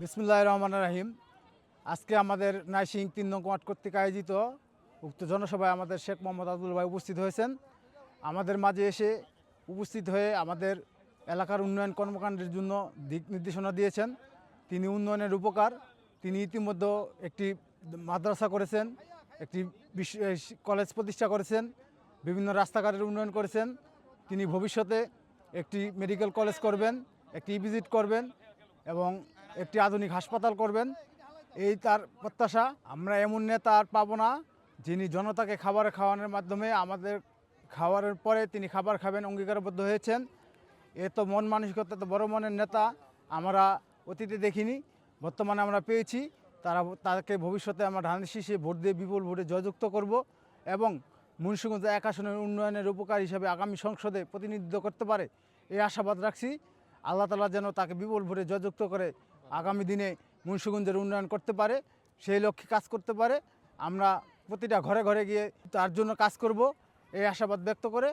বিসমুল্লাহ রহমান রাহিম। আজকে আমাদের নাইসিং তিন নং কর্তৃক আয়োজিত উক্ত জনসভায় আমাদের শেখ মোহাম্মদ আব্দুল ভাই উপস্থিত হয়েছেন। আমাদের মাঝে এসে উপস্থিত হয়ে আমাদের এলাকার উন্নয়ন কর্মকাণ্ডের জন্য দিক নির্দেশনা দিয়েছেন। তিনি উন্নয়নের উপকার। তিনি ইতিমধ্যে একটি মাদ্রাসা করেছেন, একটি কলেজ প্রতিষ্ঠা করেছেন, বিভিন্ন রাস্তাঘাটের উন্নয়ন করেছেন। তিনি ভবিষ্যতে একটি মেডিকেল কলেজ করবেন, একটি ভিজিট করবেন এবং একটি আধুনিক হাসপাতাল করবেন। এই তার প্রত্যাশা। আমরা এমন নেতা আর পাবো না, যিনি জনতাকে খাবার খাওয়ানোর মাধ্যমে আমাদের খাবারের পরে তিনি খাবার খাবেন, অঙ্গীকারবদ্ধ হয়েছেন। এ তো মন মানসিকতা তো বড় মনের নেতা আমরা অতীতে দেখিনি, বর্তমানে আমরা পেয়েছি। তারা তাকে ভবিষ্যতে আমরা ধান শীষে ভোট দিয়ে বিপুল ভোটে জয়যুক্ত করব এবং মুন্সিগঞ্জ এক আসনের উন্নয়নের উপকার হিসাবে আগামী সংসদে প্রতিনিধিত্ব করতে পারে। এই আশাবাদ রাখছি। আল্লাহ তালা যেন তাকে বিপুল ভরে জয়যুক্ত করে আগামী দিনে মুন্সীগঞ্জের উন্নয়ন করতে পারে, সেই লক্ষ্যে কাজ করতে পারে। আমরা প্রতিটা ঘরে ঘরে গিয়ে তার জন্য কাজ করব, এই আশাবাদ ব্যক্ত করে।